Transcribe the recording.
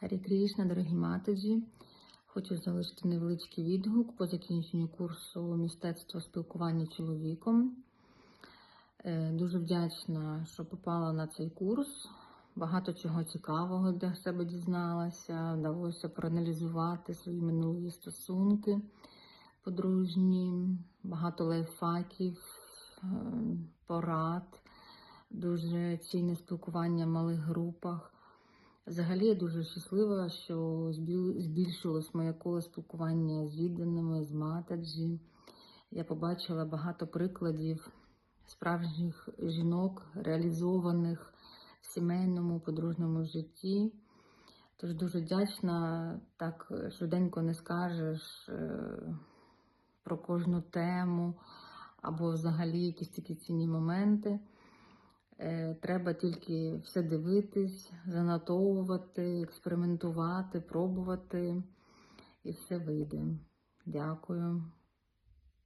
Гарі Крішна, дорогі матеджі. Хочу залишити невеличкий відгук по закінченню курсу мистецтво спілкування чоловіком. Е, Дуже вдячна, що попала на цей курс. Багато чого цікавого для себе дізналася. Вдалося проаналізувати свої минулі стосунки подружні, багато лайфхаків, е, порад, дуже цінне спілкування в малих групах. Взагалі я дуже щаслива, що збіл- збільшилось моє коло спілкування з відданими, з матаджі. Я побачила багато прикладів справжніх жінок, реалізованих в сімейному, подружньому житті. Тож дуже вдячна, так швиденько не скажеш е, про кожну тему або взагалі якісь такі цінні моменти. Е, Треба тільки все дивитись, занотовувати, експериментувати, пробувати, і все вийде. Дякую.